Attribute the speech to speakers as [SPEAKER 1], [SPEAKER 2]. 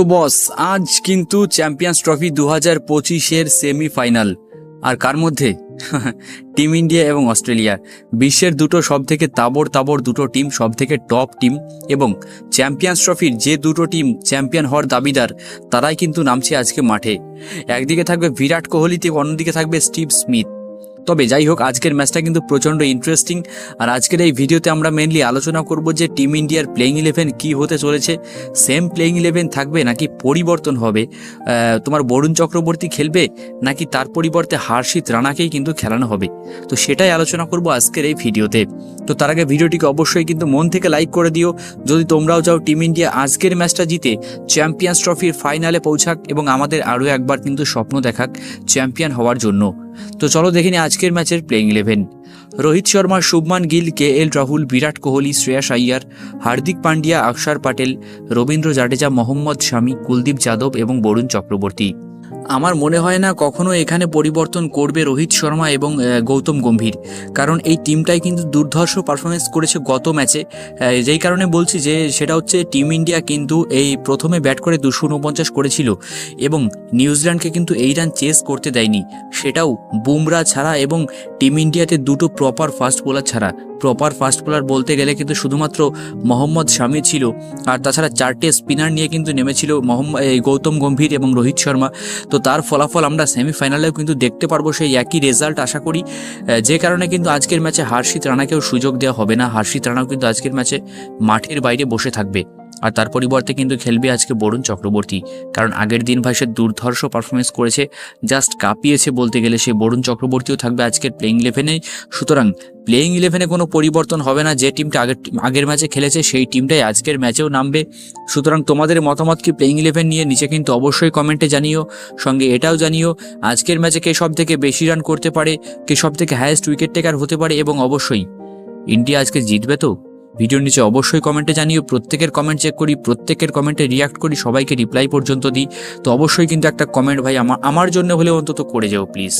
[SPEAKER 1] তো বস, আজ কিন্তু চ্যাম্পিয়ন্স ট্রফি দু হাজার পঁচিশের সেমিফাইনাল আর কার মধ্যে? টিম ইন্ডিয়া এবং অস্ট্রেলিয়া বিশ্বের দুটো সব থেকে তাবড় তাবড় দুটো টিম সব থেকে টপ টিম এবং চ্যাম্পিয়ন্স ট্রফির যে দুটো টিম চ্যাম্পিয়ন হওয়ার দাবিদার, তারাই কিন্তু নামছে আজকে মাঠে। একদিকে থাকবে বিরাট কোহলি, অন্যদিকে থাকবে স্টিভ স্মিথ তবে যাই হোক, আজকের ম্যাচটা কিন্তু প্রচণ্ড ইন্টারেস্টিং আর আজকের এই ভিডিওতে আমরা মেনলি আলোচনা করব যে টিম ইন্ডিয়ার প্লেইং ইলেভেন কী হতে চলেছে। সেম প্লেইং ইলেভেন থাকবে নাকি পরিবর্তন হবে? তোমার বরুণ চক্রবর্তী খেলবে নাকি তার পরিবর্তে হার্ষিত রানাকেই কিন্তু খেলানো হবে? তো সেটাই আলোচনা করব আজকের এই ভিডিওতে তো। তার আগে ভিডিওটিকে অবশ্যই কিন্তু মন থেকে লাইক করে দিও। যদি তোমরাও চাও টিম ইন্ডিয়া আজকের ম্যাচটা জিতে চ্যাম্পিয়ন্স ট্রফির ফাইনালে পৌঁছাক এবং আমাদের আরও একবার কিন্তু স্বপ্ন দেখাক চ্যাম্পিয়ন হওয়ার জন্য। তো চলো দেখে আজকের ম্যাচের playing eleven Rohit Sharma, Shubman Gill K L Rahul, Virat Kohli, Shreyas Iyer, Hardik Pandya Axar Patel, Ravindra Jadeja, Mohammad শামি, কুলদীপ যাদব এবং বরুণ চক্রবর্তী। আমার মনে হয় না কখনো এখানে পরিবর্তন করবে রোহিত শর্মা এবং গৌতম গম্ভীর। কারণ এই টিমটাই কিন্তু দুর্ধর্ষ পারফরমেন্স করেছে গত ম্যাচে যেই কারণে বলছি যে সেটা হচ্ছে টিম ইন্ডিয়া কিন্তু এই প্রথমে ব্যাট করে দুশো উনপঞ্চাশ করেছিল এবং নিউজিল্যান্ডকে কিন্তু এই রান চেস করতে দেয়নি। সেটাও বুমরা ছাড়া এবং টিম ইন্ডিয়াতে দুটো প্রপার ফাস্ট বোলার ছাড়া। প্রপার ফাস্ট বোলার বলতে গেলে কিন্তু শুধুমাত্র মোহাম্মদ শামি ছিল, আর তাছাড়া চারটে স্পিনার নিয়ে কিন্তু নেমেছিল মোহাম্মদ এই গৌতম গম্ভীর এবং রোহিত শর্মা। তো তার ফলাফল আমরা সেমিফাইনালেও কিন্তু দেখতে পারব, সেই একই রেজাল্ট আশা করি। যে কারণে কিন্তু আজকের ম্যাচে হার্ষিত রানাকেও সুযোগ দেওয়া হবে না। হার্ষিত রানাও কিন্তু আজকের ম্যাচে মাঠের বাইরে বসে থাকবে। আর তার পরিবর্তে কিন্তু খেলবে আজকে বরুণ চক্রবর্তী। কারণ আগের দিন ভাই সে দুর্ধর্ষ পারফরমেন্স করেছে জাস্ট কাঁপিয়েছে বলতে গেলে সে বরুণ চক্রবর্তীও থাকবে আজকের প্লেইং ইলেভেনে সুতরাং প্লেইং ইলেভেনে কোনো পরিবর্তন হবে না, যে টিমটা আগের আগের ম্যাচে খেলেছে সেই টিমটাই আজকের ম্যাচেও নামবে। সুতরাং তোমাদের মতামত কি প্লেইং ইলেভেন নিয়ে নিচে কিন্তু অবশ্যই কমেন্টে জানিও, সঙ্গে এটাও জানিও, আজকের ম্যাচে কে সব থেকে বেশি রান করতে পারে, কে সব থেকে হায়েস্ট উইকেট টেকার হতে পারে এবং অবশ্যই ইন্ডিয়া আজকে জিতবে তো? ভিডিওর নিচে অবশ্যই কমেন্টে জানিও, প্রত্যেকের কমেন্ট চেক করি, প্রত্যেকের কমেন্টে রিয়াক্ট করি, সবাইকে রিপ্লাই পর্যন্ত দিই। তো অবশ্যই কিন্তু একটা কমেন্ট ভাই আমার আমার জন্য হলেও অন্তত করে যাও প্লিজ